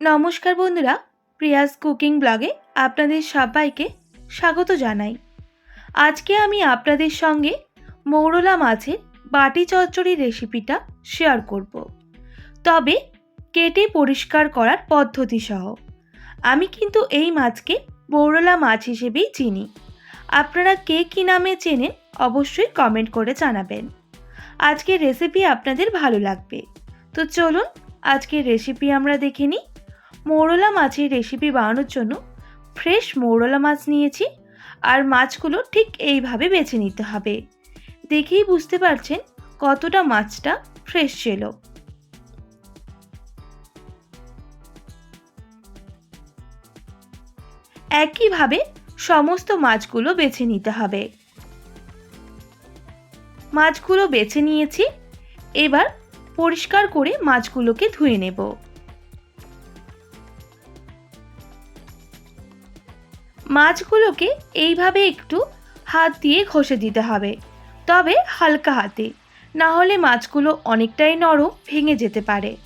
নমস্কার বন্ধুরা, Prius cooking ব্লগে আপনাদের সবাইকে স্বাগত জানাই। আজকে আমি আপনাদের সঙ্গে মৌরলা মাছের বাটি চচ্চড়ির রেসিপিটা শেয়ার করব। তবে কেটে পরিষ্কার করার পদ্ধতি সহ। আমি কিন্তু এই মাছকে মৌরলা মাছ হিসেবেই চিনি। আপনারা কে কী নামে চেনেন অবশ্যই কমেন্ট করে জানাবেন। আজকের রেসিপি আপনাদের ভালো লাগবে। তো চলুন আজকের রেসিপি আমরা দেখে নিই। মৌরলা মাছের রেসিপি বানানোর জন্য ফ্রেশ মৌরলা মাছ নিয়েছি আর মাছগুলো ঠিক এইভাবে বেছে নিতে হবে। দেখেই বুঝতে পারছেন কতটা মাছটা ফ্রেশ ছিল একইভাবে সমস্ত মাছগুলো বেছে নিতে হবে। মাছগুলো বেছে নিয়েছি, এবার পরিষ্কার করে মাছগুলোকে ধুয়ে নেব। মাছগুলোকে এইভাবে একটু হাত দিয়ে ঘষে দিতে হবে। তবে হালকা হাতে, না হলে মাছগুলো অনেকটাই নরম ভেঙে যেতে পারে।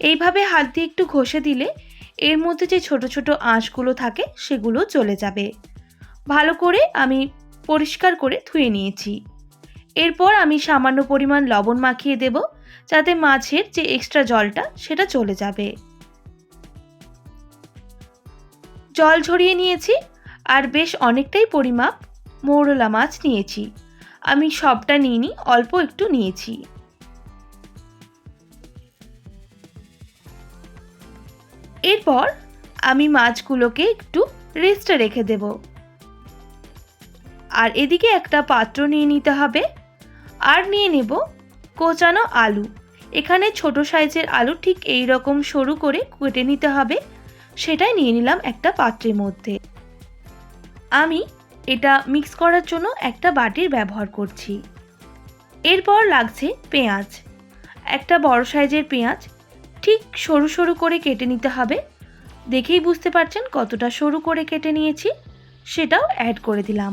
এইভাবে হাত দিয়ে একটু ঘষে দিলে এর মধ্যে যে ছোট ছোট আঁশগুলো থাকে সেগুলো চলে যাবে। ভালো করে আমি পরিষ্কার করে ধুয়ে নিয়েছি। এরপর আমি সামান্য পরিমাণ লবণ মাখিয়ে দেব, যাতে মাছের যে এক্সট্রা জলটা সেটা চলে যাবে। জল ঝরিয়ে নিয়েছি আর বেশ অনেকটাই পরিমাপ মৌরলা মাছ নিয়েছি। আমি সবটা নিইনি, অল্প একটু নিয়েছি। এরপর আমি মাছগুলোকে একটু রেস্টে রেখে দেব। আর এদিকে একটা পাত্র নিয়ে নিতে হবে। আর নিয়ে নেব কোচানো আলু। এখানে ছোট সাইজের আলু ঠিক এই রকম সরু করে কেটে নিতে হবে। সেটাই নিয়ে নিলাম একটা পাত্রের মধ্যে। আমি এটা মিক্স করার জন্য একটা বাটির ব্যবহার করছি। এরপর লাগছে পেঁয়াজ। একটা বড় সাইজের পেঁয়াজ ঠিক সরু সরু করে কেটে নিতে হবে। দেখেই বুঝতে পারছেন কতটা সরু করে কেটে নিয়েছি, সেটাও অ্যাড করে দিলাম।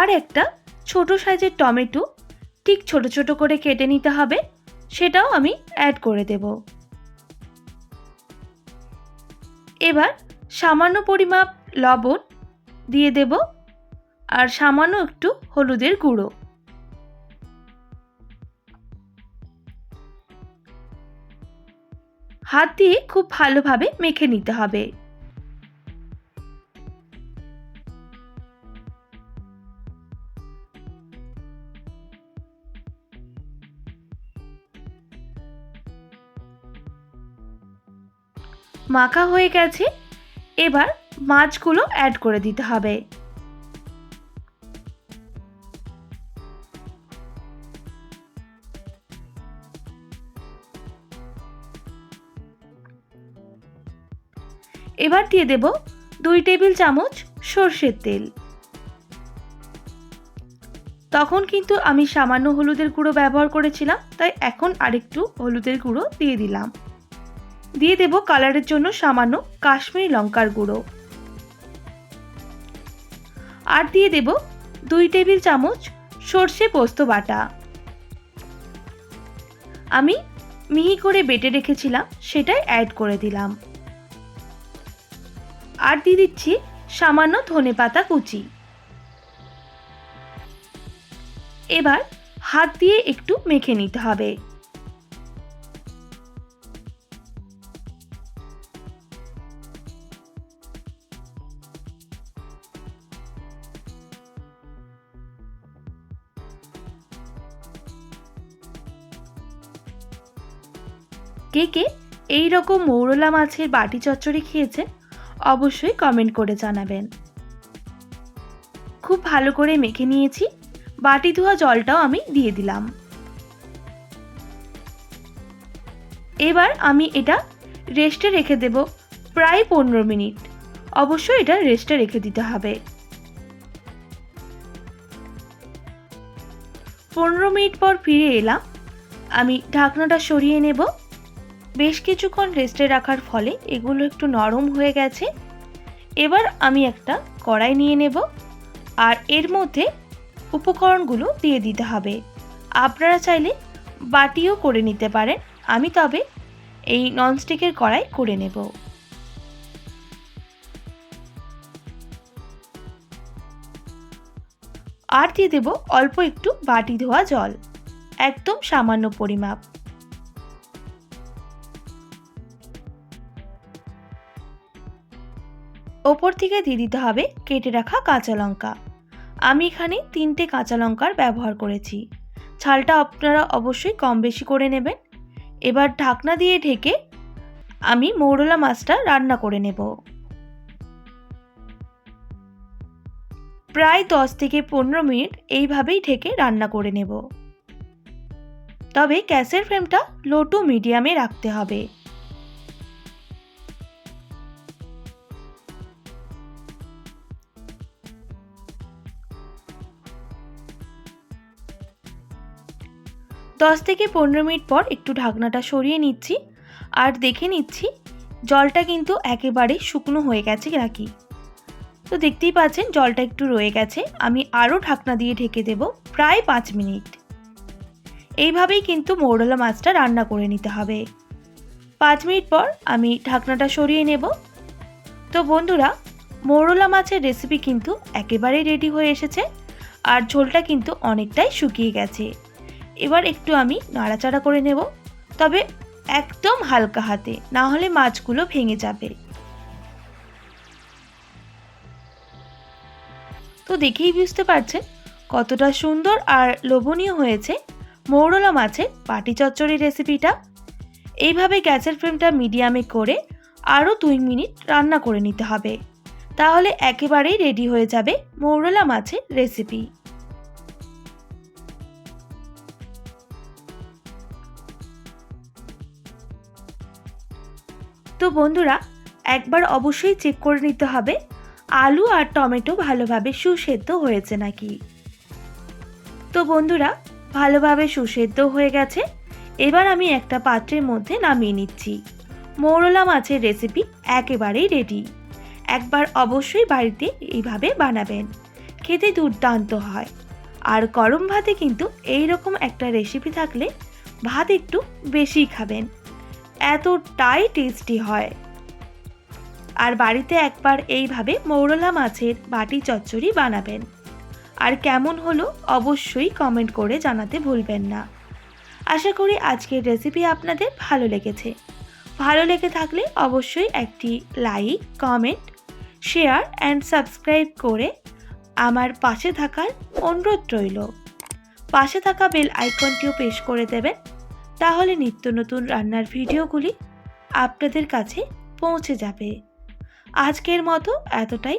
আর একটা ছোট সাইজের টমেটো ঠিক ছোট ছোট করে কেটে নিতে হবে, সেটাও আমি অ্যাড করে দেব। এবার সামান্য পরিমাপ লবণ দিয়ে দেব আর সামান্য একটু হলুদের গুঁড়ো। হাত দিয়ে খুব ভালোভাবে মেখে নিতে হবে। মাখা হয়ে গেছে এবার মাছগুলো অ্যাড করে দিতে হবে। এবার দিয়ে দেব দুই টেবিল চামচ সর্ষের তেল। তখন কিন্তু আমি সামান্য হলুদের গুঁড়ো ব্যবহার করেছিলাম, তাই এখন আরেকটু হলুদের গুঁড়ো দিয়ে দিলাম। দিয়ে দেব কালারের জন্য সামান্য কাশ্মীরি লঙ্কার গুঁড়ো। আর দিয়ে দেব দুই টেবিল চামচ সর্ষে পোস্ত বাটা। আমি মিহি করে বেটে রেখেছিলাম, সেটাই অ্যাড করে দিলাম। আর দিয়ে দিচ্ছি সামান্য ধনে পাতা কুচি। এবার হাত দিয়ে একটু মেখে নিতে হবে। কে কে এই রকম মৌরলা মাছের বাটি চচ্চড়ি খেয়েছে অবশ্যই কমেন্ট করে জানাবেন। খুব ভালো করে মেখে নিয়েছি, বাটি ধোয়া জলটাও আমি দিয়ে দিলাম। এবার আমি এটা রেস্টে রেখে দেব প্রায় পনেরো মিনিট। অবশ্যই এটা রেস্টে রেখে দিতে হবে। পনেরো মিনিট পর ফিরে এলাম, আমি ঢাকনাটা সরিয়ে নেব। বেশ কিছুক্ষণ রেস্টে রাখার ফলে এগুলো একটু নরম হয়ে গেছে। এবার আমি একটা কড়াই নিয়ে নেব আর এর মধ্যে উপকরণগুলো দিয়ে দিতে হবে। আপনারা চাইলে বাটিও করে নিতে পারেন। আমি তবে এই ননস্টিকের কড়াই করে নেব। আর দিয়ে দেব অল্প একটু বাটি ধোয়া জল। একদম সামান্য পরিমাপ। ওপর থেকে দিয়ে দিতে হবে কেটে রাখা কাঁচা লঙ্কা। আমি এখানে তিনটে কাঁচা লঙ্কার ব্যবহার করেছি। ছালটা আপনারা অবশ্যই কম বেশি করে নেবেন। এবার ঢাকনা দিয়ে ঢেকে আমি মৌরলা মাছটা রান্না করে নেব। প্রায় দশ থেকে পনেরো মিনিট এইভাবেই ঢেকে রান্না করে নেব। তবে গ্যাসের ফ্লেমটা লো টু মিডিয়ামে রাখতে হবে। দশ থেকে পনেরো মিনিট পর একটু ঢাকনাটা সরিয়ে নিচ্ছি। আর দেখে নিচ্ছি, জলটা কিন্তু একেবারে শুকনো হয়ে গেছে নাকি। তো দেখতেই পাচ্ছেন, জলটা একটু রয়ে গেছে। আমি আরও ঢাকনা দিয়ে ঢেকে দেব প্রায় পাঁচ মিনিট। এইভাবেই কিন্তু মৌরলা মাছটা রান্না করে নিতে হবে। পাঁচ মিনিট পর আমি ঢাকনাটা সরিয়ে নেব। তো বন্ধুরা, মৌরলা মাছের রেসিপি কিন্তু একেবারেই রেডি হয়ে এসেছে। আর ঝোলটা কিন্তু অনেকটাই শুকিয়ে গেছে। এবার একটু আমি নাড়াচাড়া করে নেব। তবে একদম হালকা হাতে, না হলে মাছগুলো ভেঙে যাবে। তো দেখেই বুঝতে পারছেন কতটা সুন্দর আর লোভনীয় হয়েছে মৌরলা মাছের পাটি চচ্চড়ি রেসিপিটা। এইভাবে গ্যাসের ফ্লেমটা মিডিয়ামে করে আরও দুই মিনিট রান্না করে নিতে হবে। তাহলে একেবারেই রেডি হয়ে যাবে মৌরলা মাছের রেসিপি। বন্ধুরা, একবার অবশ্যই চেক করে নিতে হবে, আলু আর টমেটো ভালোভাবে সুসেদ্ধ হয়েছে নাকি? তো বন্ধুরা, ভালোভাবে সুসেদ্ধ হয়ে গেছে, এবার আমি একটা পাত্রের মধ্যে নামিয়ে নিচ্ছি। মৌরলা মাছের রেসিপি একেবারেই রেডি একবার অবশ্যই বাড়িতে এইভাবে বানাবেন, খেতে দুর্দান্ত হয়। আর গরম ভাতে কিন্তু এই রকম একটা রেসিপি থাকলে ভাত একটু বেশি খাবেন। এতটাই টেস্টি হয়। আর বাড়িতে একবার এইভাবে মৌরলা মাছের বাটি চচ্চড়ি বানাবেন। আর কেমন হলো অবশ্যই কমেন্ট করে জানাতে ভুলবেন না। আশা করি আজকের রেসিপি আপনাদের ভালো লেগেছে। ভালো লেগে থাকলে অবশ্যই একটি like comment share and subscribe করে আমার পাশে থাকার অনুরোধ রইল। পাশে থাকা বেল আইকনটিও পেশ করে দেবেন। তাহলে নিত্য নতুন রান্নার ভিডিওগুলি আপনাদের কাছে পৌঁছে যাবে। আজকের মতো এতটাই।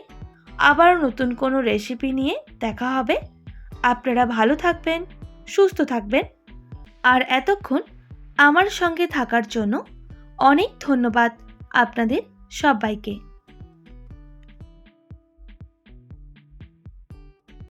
আবারও নতুন কোনো রেসিপি নিয়ে দেখা হবে। আপনারা ভালো থাকবেন, সুস্থ থাকবেন। আর এতক্ষণ আমার সঙ্গে থাকার জন্য অনেক ধন্যবাদ আপনাদের সবাইকে।